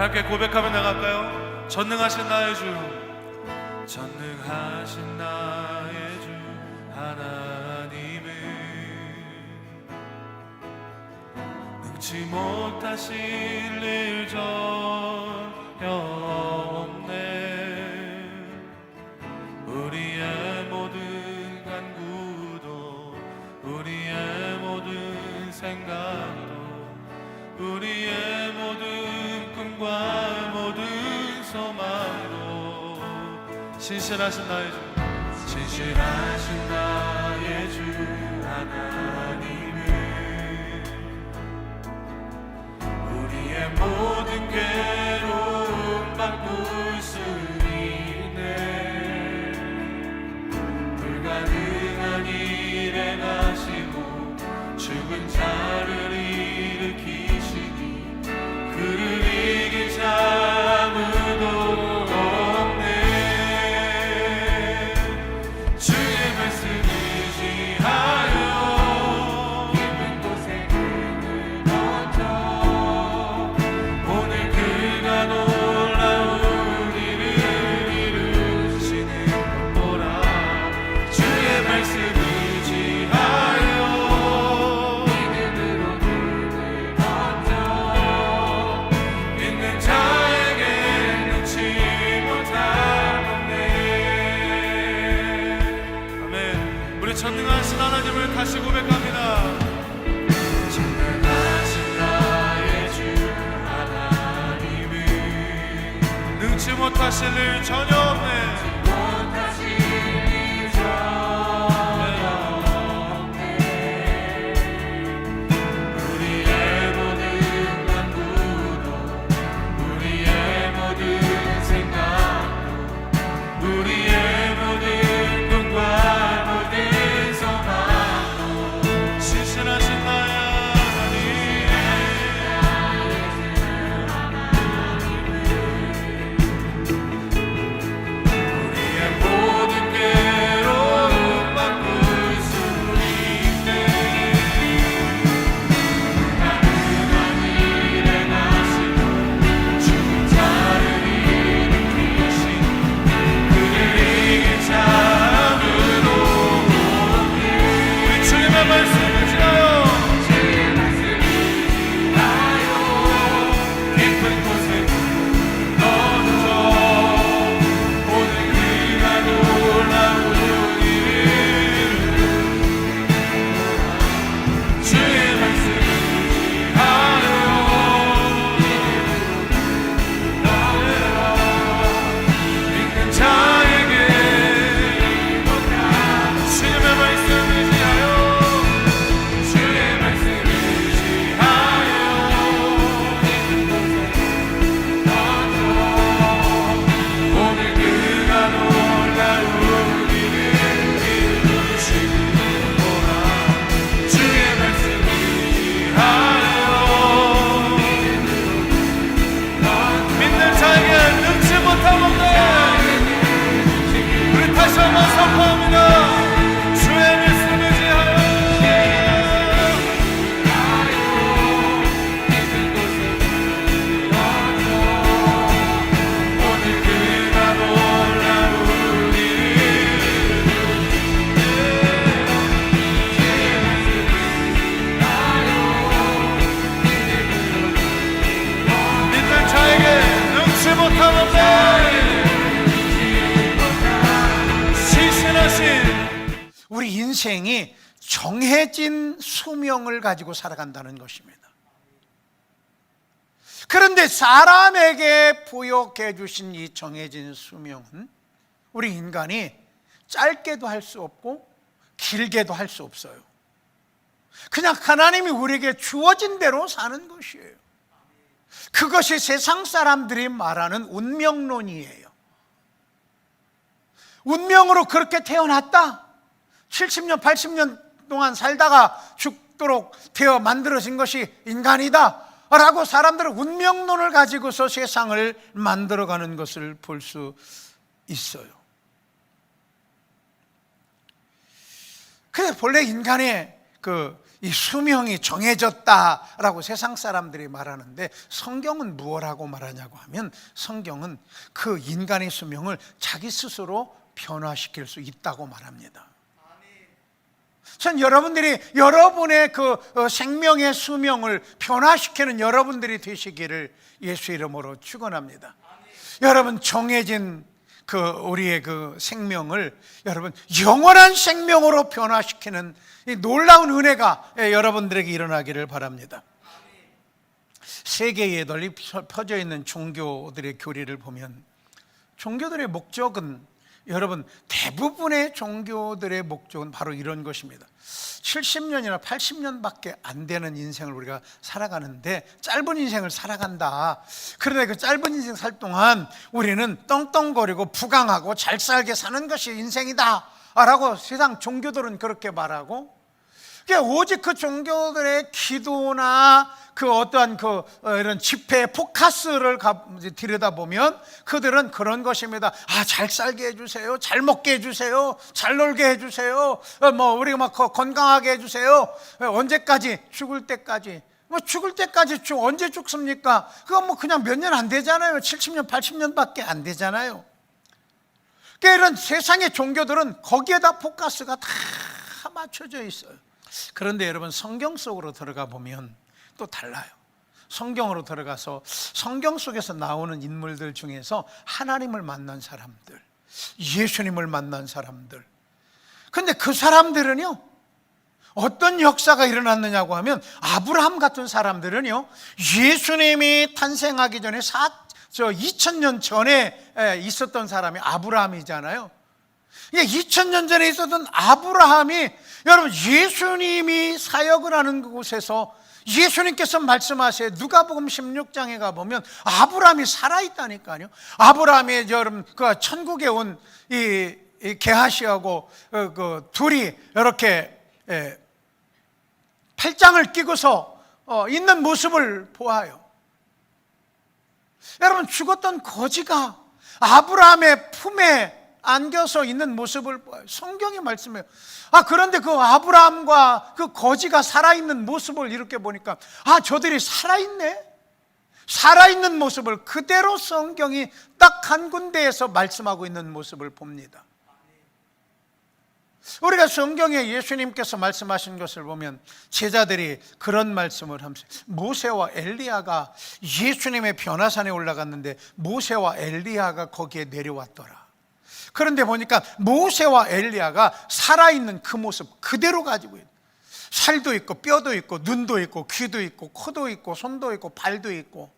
함께 고백하며 나갈까요? 전능하신 나의 주 전능하신 나의 주 하나님은 능치 못하실 일 전혀 없네 우리의 신실하신 나의 주. 신실하신 나의 주 하나님은 우리의 모든 괴 못하실 일 전혀 없네 수명을 가지고 살아간다는 것입니다. 그런데 사람에게 부여해 주신 이 정해진 수명은 우리 인간이 짧게도 할 수 없고 길게도 할 수 없어요. 그냥 하나님이 우리에게 주어진 대로 사는 것이에요. 그것이 세상 사람들이 말하는 운명론이에요. 운명으로 그렇게 태어났다. 70년, 80년 동안 살다가 죽도록 되어 만들어진 것이 인간이다. 라고 사람들은 운명론을 가지고서 세상을 만들어가는 것을 볼 수 있어요. 그래 본래 인간의 그 이 수명이 정해졌다라고 세상 사람들이 말하는데 성경은 무엇라고 말하냐고 하면 성경은 그 인간의 수명을 자기 스스로 변화시킬 수 있다고 말합니다. 전 여러분들이 여러분의 그 어, 생명의 수명을 변화시키는 여러분들이 되시기를 예수 이름으로 축원합니다. 여러분 정해진 그 우리의 그 생명을 여러분 영원한 생명으로 변화시키는 이 놀라운 은혜가 예, 여러분들에게 일어나기를 바랍니다. 세계에 널리 퍼져 있는 종교들의 교리를 보면 종교들의 목적은 여러분 대부분의 종교들의 목적은 바로 이런 것입니다. 70년이나 80년밖에 안 되는 인생을 우리가 살아가는데 짧은 인생을 살아간다. 그런데 그 짧은 인생 살 동안 우리는 떵떵거리고 부강하고 잘 살게 사는 것이 인생이다. 라고 세상 종교들은 그렇게 말하고 오직 그 종교들의 기도나 그 어떠한 그 어, 이런 집회 포커스를 들여다보면 그들은 그런 것입니다. 아, 잘 살게 해주세요. 잘 먹게 해주세요. 잘 놀게 해주세요. 어, 뭐, 우리가 막 거- 건강하게 해주세요. 어, 언제까지? 죽을 때까지. 뭐 죽을 때까지 죽, 언제 죽습니까? 그건 뭐 그냥 몇 년 안 되잖아요. 70년, 80년밖에 안 되잖아요. 그러니까 이런 세상의 종교들은 거기에다 포커스가 다 맞춰져 있어요. 그런데 여러분 성경 속으로 들어가 보면 또 달라요. 성경으로 들어가서 성경 속에서 나오는 인물들 중에서 하나님을 만난 사람들, 예수님을 만난 사람들. 근데 그 사람들은요, 어떤 역사가 일어났느냐고 하면 아브라함 같은 사람들은요, 예수님이 탄생하기 전에 사, 저 2000년 전에 에, 있었던 사람이 아브라함이잖아요. 이게 2000년 전에 있었던 아브라함이 여러분 예수님이 사역을 하는 그곳에서 예수님께서 말씀하세요. 누가복음 16장에 가 보면 아브라함이 살아 있다니까요. 아브라함이 여러분 그 천국에 온이 게하시하고 그, 그 둘이 이렇게 예, 팔짱을 끼고서 어, 있는 모습을 보아요. 여러분 죽었던 거지가 아브라함의 품에 안겨서 있는 모습을. 성경이 말씀해요. 아 그런데 그 아브라함과 그 거지가 살아있는 모습을 이렇게 보니까 아 저들이 살아있네. 살아있는 모습을 그대로 성경이 딱 한 군데에서 말씀하고 있는 모습을 봅니다. 우리가 성경에 예수님께서 말씀하신 것을 보면 제자들이 그런 말씀을 하면서 모세와 엘리야가 예수님의 변화산에 올라갔는데 모세와 엘리야가 거기에 내려왔더라. 그런데 보니까 모세와 엘리야가 살아있는 그 모습 그대로 가지고 있는 살도 있고 뼈도 있고 눈도 있고 귀도 있고 코도 있고 손도 있고 발도 있고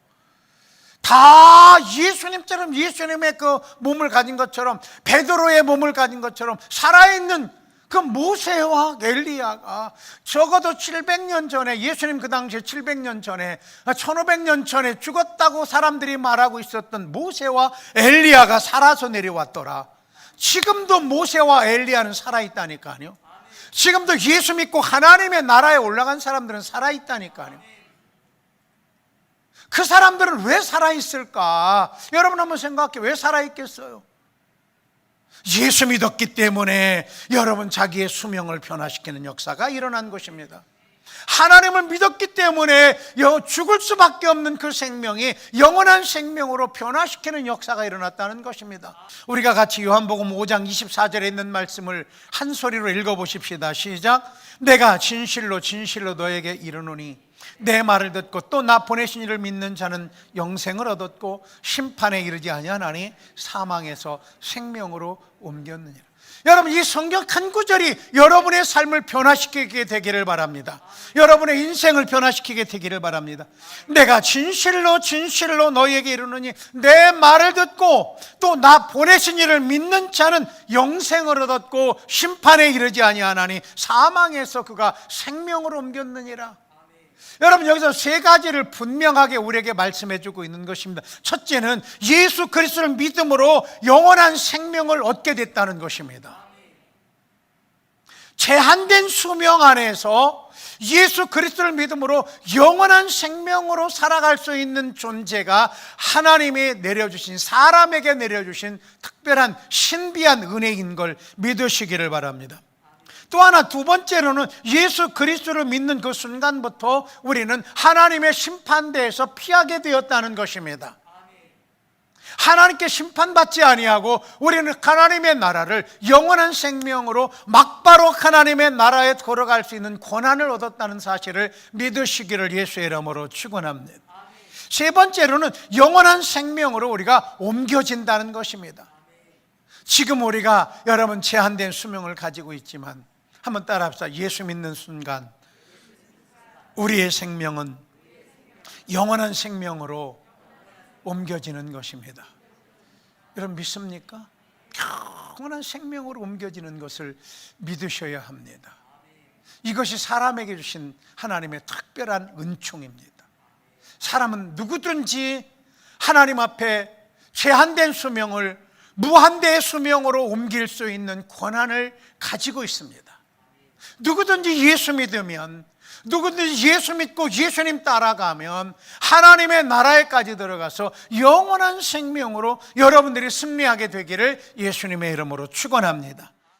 다 예수님처럼 예수님의 그 몸을 가진 것처럼 베드로의 몸을 가진 것처럼 살아있는 그 모세와 엘리야가 적어도 700년 전에 예수님 그 당시에 700년 전에 1500년 전에 죽었다고 사람들이 말하고 있었던 모세와 엘리야가 살아서 내려왔더라. 지금도 모세와 엘리야는 살아있다니까요. 지금도 예수 믿고 하나님의 나라에 올라간 사람들은 살아있다니까요. 그 사람들은 왜 살아있을까? 여러분 한번 생각해. 왜 살아있겠어요? 예수 믿었기 때문에 여러분 자기의 수명을 변화시키는 역사가 일어난 것입니다. 하나님을 믿었기 때문에 여- 죽을 수밖에 없는 그 생명이 영원한 생명으로 변화시키는 역사가 일어났다는 것입니다. 우리가 같이 요한복음 5장 24절에 있는 말씀을 한 소리로 읽어 보십시다. 시작. 내가 진실로 진실로 너에게 이르노니 내 말을 듣고 또 나 보내신 이를 믿는 자는 영생을 얻었고 심판에 이르지 아니하나니 사망에서 생명으로 옮겼느니라. 여러분 이 성경 한 구절이 여러분의 삶을 변화시키게 되기를 바랍니다. 여러분의 인생을 변화시키게 되기를 바랍니다. 내가 진실로 진실로 너희에게 이르노니 내 말을 듣고 또 나 보내신 이를 믿는 자는 영생을 얻었고 심판에 이르지 아니하나니 사망에서 그가 생명으로 옮겼느니라. 여러분 여기서 세 가지를 분명하게 우리에게 말씀해 주고 있는 것입니다. 첫째는 예수 그리스도를 믿음으로 영원한 생명을 얻게 됐다는 것입니다. 제한된 수명 안에서 예수 그리스도를 믿음으로 영원한 생명으로 살아갈 수 있는 존재가 하나님이 내려주신 사람에게 내려주신 특별한 신비한 은혜인 걸 믿으시기를 바랍니다. 또 하나 두 번째로는 예수 그리스도를 믿는 그 순간부터 우리는 하나님의 심판대에서 피하게 되었다는 것입니다. 하나님께 심판받지 아니하고 우리는 하나님의 나라를 영원한 생명으로 막바로 하나님의 나라에 걸어갈 수 있는 권한을 얻었다는 사실을 믿으시기를 예수의 이름으로 축원합니다. 세 번째로는 영원한 생명으로 우리가 옮겨진다는 것입니다. 지금 우리가 여러분 제한된 수명을 가지고 있지만 한번 따라합시다. 예수 믿는 순간 우리의 생명은 영원한 생명으로 옮겨지는 것입니다. 여러분 믿습니까? 영원한 생명으로 옮겨지는 것을 믿으셔야 합니다. 이것이 사람에게 주신 하나님의 특별한 은총입니다. 사람은 누구든지 하나님 앞에 제한된 수명을 무한대의 수명으로 옮길 수 있는 권한을 가지고 있습니다. 누구든지 예수 믿으면 누구든지 예수 믿고 예수님 따라가면 하나님의 나라에까지 들어가서 영원한 생명으로 여러분들이 승리하게 되기를 예수님의 이름으로 축원합니다.